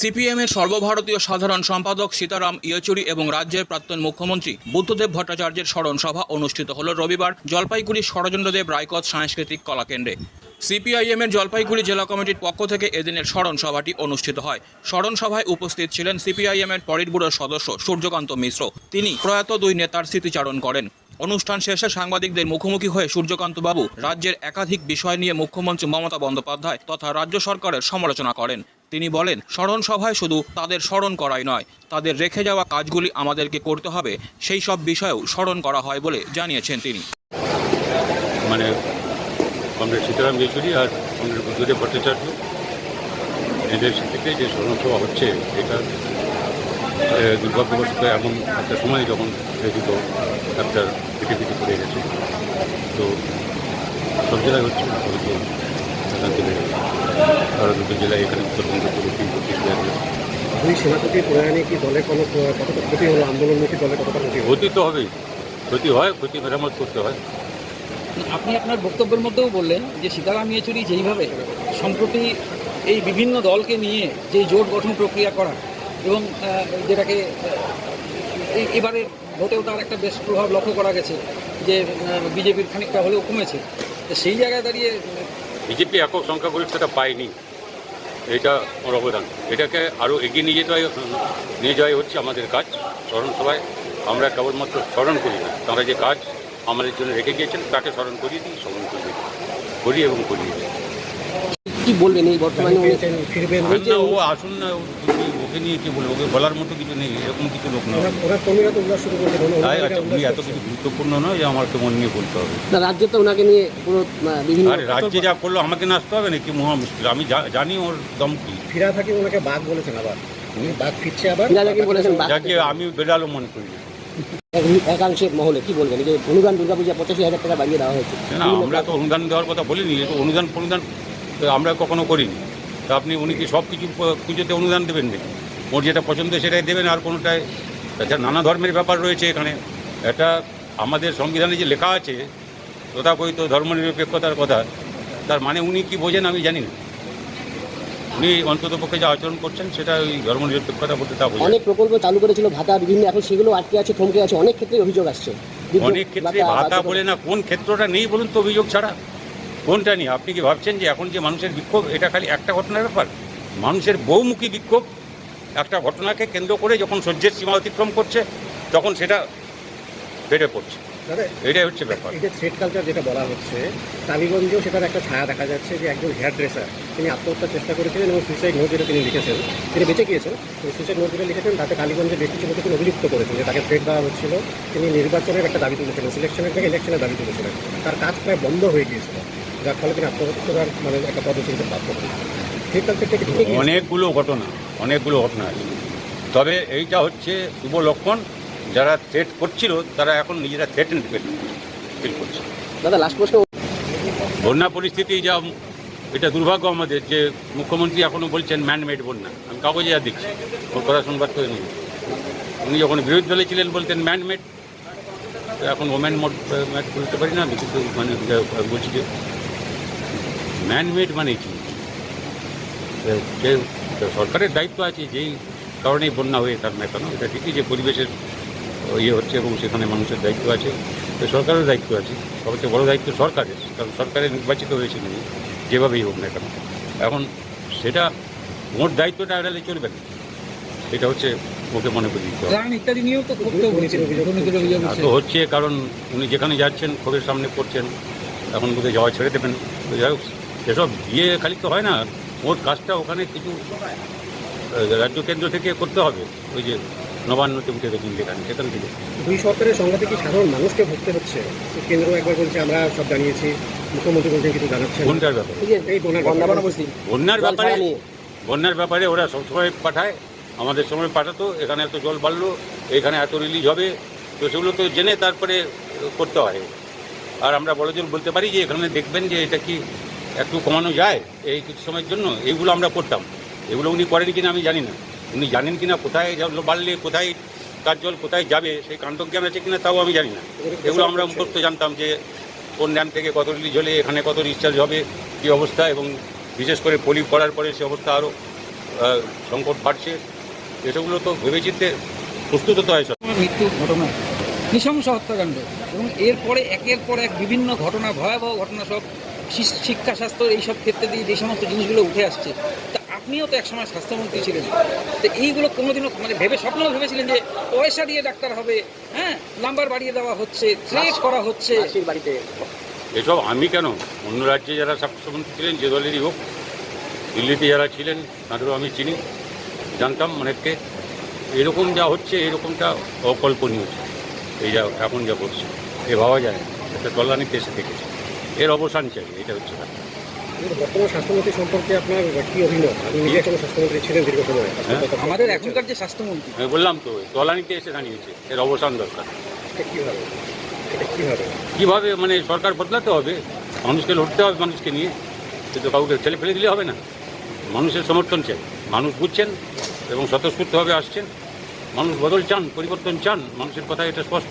সিপিএমের সর্বভারতীয় সাধারণ সম্পাদক সীতারাম ইয়েচুরি এবং রাজ্যের প্রাক্তন মুখ্যমন্ত্রী বুদ্ধদেব ভট্টাচার্যের স্মরণ সভা অনুষ্ঠিত হল রবিবার জলপাইগুড়ি ষড়যন্ত্রদেব রায়কথ সাংস্কৃতিক কলাকেন্দ্রে। সিপিআইএমের জলপাইগুড়ি জেলা কমিটির পক্ষ থেকে এদিনের স্মরণ সভাটি অনুষ্ঠিত হয়। স্মরণ সভায় উপস্থিত ছিলেন সিপিআইএমের পরিট ব্যুরোর সদস্য সূর্যকান্ত মিশ্র। তিনি প্রয়াত দুই নেতার স্মৃতিচারণ করেন। অনুষ্ঠান শেষে সাংবাদিকদের মুখোমুখি হয়ে সূর্যকান্ত বাবু রাজ্যের একাধিক বিষয় নিয়ে মুখ্যমন্ত্রী মমতা বন্দ্যোপাধ্যায় তথা রাজ্য সরকারের সমালোচনা করেন। তিনি বলেন, স্মরণ সভায় শুধু তাদের স্মরণ করাই নয়, তাদের রেখে যাওয়া কাজগুলি আমাদেরকে করতে হবে, সেই সব বিষয়েও স্মরণ করা হয় বলে জানিয়েছেন তিনি। মানে কমরেড সীতারাম ইয়েচুরি আর কমরেড বুদ্ধদেব ভট্টাচার্য, এদের থেকে যে স্মরণসভা হচ্ছে, এটা দুর্ভাগ্যবশত এমন একটা সময় যখন এই একটা পৃথিবীতে পড়ে গেছে। তো সব জেলায় হচ্ছে দুটো জেলায় এখানে উত্তরবঙ্গ তিন পঁচিশ দুই সেনাপতির প্রয়াণে কি দলে কোনো কতটা ক্ষতি হলো? আন্দোলনমুখী দলে কতটা ক্ষতি ক্ষতি তো হবেই। ক্ষতি হয় ক্ষতি মেরামত করতে হয়। আপনি আপনার বক্তব্যের মধ্যেও বললেন যে সীতারাম ইয়েচুরি যেইভাবে সম্প্রতি এই বিভিন্ন দলকে নিয়ে যে জোট গঠন প্রক্রিয়া করা এবং যেটাকে এই এবারে ভোটেও তার একটা বেশ প্রভাব লক্ষ্য করা গেছে যে বিজেপির খানিকটা হলেও কমেছে। তো সেই জায়গায় দাঁড়িয়ে বিজেপি একক সংখ্যাগরিষ্ঠতা পায়নি। এটা ওর অবদান। এটাকে আরও এগিয়ে নিয়ে যেতে নিয়ে যাওয়াই হচ্ছে আমাদের কাজ। স্মরণ সভায় আমরা কেবলমাত্র স্মরণ করি না। তারা যে কাজ আমাদের জন্য রেখে গিয়েছেন, তাকে স্মরণ করিয়ে দিই, স্মরণ করিয়ে করি এবং করিয়ে কি বলবেন এই বর্তমানে উনি? ফিরবেন না ও আসুন না ও ওকে নিয়ে কি বলব? ওকে বলার মতো কিছু নেই এরকম কিছু লোক নয় ওরা- কর্মীরা তো উল্লাস শুরু কোনো তাই আচ্ছা উনি এত কিছু গুরুত্বপূর্ণ নয় যে আমাকে মন নিয়ে বলতে হবে। না রাজ্যে তো ওনাকে নিয়ে পুরো বিভিন্ন আরে রাজ্যে যা করল আমাকে না আসতে হবে নাকি? মহা মুশকিল। আমি জানি ওর দম কি। ফিরা থাকি ওনাকে বাঘ বলেছেন আবার। উনি বাঘ ফিরছে আবার। বলেছেন যাকে আমি বেড়ালো মনে করি একাংশের মহলে কি বলবেন? যে অনুদান দুর্গাপূজা পঁচাশি হাজার টাকা বাড়িয়ে দেওয়া হয়েছে। না আমরা তো অনুদান দেওয়ার কথা বলিনি অনুদান ফনুদান তো আমরা কখনো করিনি। তা আপনি উনি কি সব কিছু পুজোতে অনুদান দেবেন নাকি? ওর যেটা পছন্দ সেটাই দেবেন আর কোনোটায় তাছাড়া নানা ধর্মের ব্যাপার রয়েছে এখানে। এটা আমাদের সংবিধানে যে লেখা আছে তথাকথিত ধর্মনিরপেক্ষতার কথা তার মানে উনি কি বোঝেন আমি জানি না। উনি অন্তত পক্ষে যা আচরণ করছেন সেটা ওই ধর্মনিরপেক্ষতা বলতে তা বোঝেন অনেক প্রকল্প চালু করেছিল ভাতা বিভিন্ন এখন সেগুলো আটকে আছে থমকে আছে অনেক ক্ষেত্রে অভিযোগ আসছে। অনেক ক্ষেত্রে ভাতা বলে না কোন ক্ষেত্রটা নেই বলুন তো অভিযোগ ছাড়া। কোনটা নিয়ে আপনি কি ভাবছেন যে এখন যে মানুষের বিক্ষোভ এটা খালি একটা ঘটনার ব্যাপার? মানুষের বহুমুখী বিক্ষোভ একটা ঘটনাকে কেন্দ্র করে যখন সহ্যের সীমা অতিক্রম করছে তখন সেটা বেড়ে পড়ছে। এটাই হচ্ছে ব্যাপার। এই যে থ্রেড কালচার যেটা বলা হচ্ছে টালিগঞ্জেও সেটার একটা ছায়া দেখা যাচ্ছে যে একজন হেয়ার ড্রেসার তিনি আত্মহত্যার চেষ্টা করেছিলেন এবং সুইসাইড নোট যেটা তিনি লিখেছেন তিনি বেঁচে গিয়েছেন সুইসাইড নোট যেটা লিখেছেন তাতে কালীগঞ্জে বেশ কিছু তিনি অভিযুক্ত করেছেন যে তাকে থ্রেড দেওয়া হচ্ছিল। তিনি নির্বাচনের একটা দাবি তুলেছিলেন সিলেকশনের থেকে ইলেকশনের দাবি তুলেছিলেন। তার কাজ প্রায় বন্ধ হয়ে গিয়েছিল। যার ফলে তিনি আত্মহত্যা করার মানে একটা পদচিহ্ন প্রাপ্ত করেন অনেকগুলো ঘটনা অনেকগুলো ঘটনা আছে। তবে এইটা হচ্ছে শুভ লক্ষণ যারা থ্রেট করছিল তারা এখন নিজেরা থ্রেটেন ফিল করছে। দাদা লাস্ট প্রশ্ন বন্যা পরিস্থিতি যা এটা দুর্ভাগ্য আমাদের যে মুখ্যমন্ত্রী এখনও বলছেন ম্যানমেড বন্যা। আমি কাগজে যা দেখছি কথা সংবাদ করে নিই উনি যখন বিরোধী দলে ছিলেন বলতেন ম্যানমেড এখন ওম্যান মোড ম্যাট বলতে পারি না আমি কিন্তু মানে বলছি যে ম্যানমেড মানে কি যে সরকারের দায়িত্ব আছে যেই কারণেই বন্যা হয়ে থাক না কেন এটা ঠিকই যে পরিবেশের ইয়ে হচ্ছে এবং সেখানে মানুষের দায়িত্ব আছে তো সরকারের দায়িত্ব আছে। সবচেয়ে বড় দায়িত্ব সরকারের কারণ সরকারে নির্বাচিত হয়েছে উনি, যেভাবেই হোক না কেন। এখন সেটা মোট দায়িত্বটা এড়ালে চলবে না। এটা হচ্ছে ওকে মনে করি তো হচ্ছে কারণ উনি যেখানে যাচ্ছেন ক্ষোভের সামনে করছেন এখন বোধহয় যাওয়া ছেড়ে দেবেন। তো যাই হোক এসব দিয়ে খালি তো হয় না ওর কাজটা ওখানে কিছু রাজ্য কেন্দ্র থেকে করতে হবে। ওই যে নবান্নতে উঠে গেছেন যেখানে সেখান থেকে। দুই সরকারের সংঘাতে কি সাধারণ মানুষকে ভুগতে হচ্ছে? কেন্দ্র একবার বলছে আমরা সব জানিয়েছি মুখ্যমন্ত্রী বলছেন কিছু জানাচ্ছেন এই বন্যার ব্যাপারে। বন্যার ব্যাপারে। বন্যার ব্যাপারে ওরা সবসময় পাঠায় আমাদের সময় পাঠাতো এখানে এত জল বাড়লো এখানে এত রিলিজ হবে তো সেগুলো তো জেনে তারপরে করতে হয়। আর আমরা বড় জোর বলতে পারি যে এখানে দেখবেন যে এটা কি একটু কমানো যায় এই কিছু সময়ের জন্য, এইগুলো আমরা করতাম। এগুলো উনি করেন কিনা আমি জানি না। উনি জানেন কিনা, কোথায় বাড়লে, কোথায় কার জল কোথায় যাবে, সেই কাণ্ডজ্ঞান আছে কিনা তাও আমি জানি না। এগুলো আমরা মুখস্থ জানতাম যে কোন ড্যাম থেকে কত রিলিজ হলে এখানে কত রিচার্জ হবে, কী অবস্থা, এবং বিশেষ করে পলি পড়ার পরে সে অবস্থা আরও সংকট বাড়ছে। এসবগুলো তো ভেবেচিন্তে প্রস্তুত হতে হয় সব। মৃত্যুর ঘটনা নৃশংস হত্যাকাণ্ড। এবং এরপরে, একের পর এক বিভিন্ন ঘটনা, ভয়াবহ ঘটনা সব শিক্ষা স্বাস্থ্য এইসব ক্ষেত্রে দিয়ে যে সমস্ত জিনিসগুলো উঠে আসছে তা আপনিও তো একসময় স্বাস্থ্যমন্ত্রী ছিলেন। তো এইগুলো কোনোদিনও মানে ভেবে স্বপ্নেও ভেবেছিলেন যে পয়সা দিয়ে ডাক্তার হবে হ্যাঁ? নাম্বার বাড়িয়ে দেওয়া হচ্ছে থ্রেট করা হচ্ছে। বাড়িতে এসব আমি কেন? অন্য রাজ্যে যারা স্বাস্থ্যমন্ত্রী ছিলেন যে দলেরই হোক দিল্লিতে যারা ছিলেন তাদেরও আমি চিনি জানতাম অনেককে। এরকম যা হচ্ছে এরকমটা অকল্পনীয়। এই যা এখন যা করছে এ ভাবা যায় একটা তলানিতে এসে দেখেছে এর অবসান চাই এটা হচ্ছে। বর্তমান স্বাস্থ্যমন্ত্রী সম্পর্কে আপনার কি অভিমত? আপনি নিজে একজন স্বাস্থ্যমন্ত্রী ছিলেন দীর্ঘ সময়। আমাদের এখনকার যে স্বাস্থ্যমন্ত্রী। আমি বললাম তো তলানিতে এসে দাঁড়িয়েছে এর অবসান দরকার। কীভাবে? মানে সরকার বদলাতে হবে। মানুষকে লড়তে হবে মানুষকে নিয়ে। কিন্তু কাউকে ছেলে ফেলে দিলে হবে না। মানুষের সমর্থন চাই। মানুষ বুঝছেন এবং স্বতঃস্ফূর্তভাবে আসছেন। মানুষ বদল চান পরিবর্তন চান। মানুষের কথা এটা স্পষ্ট।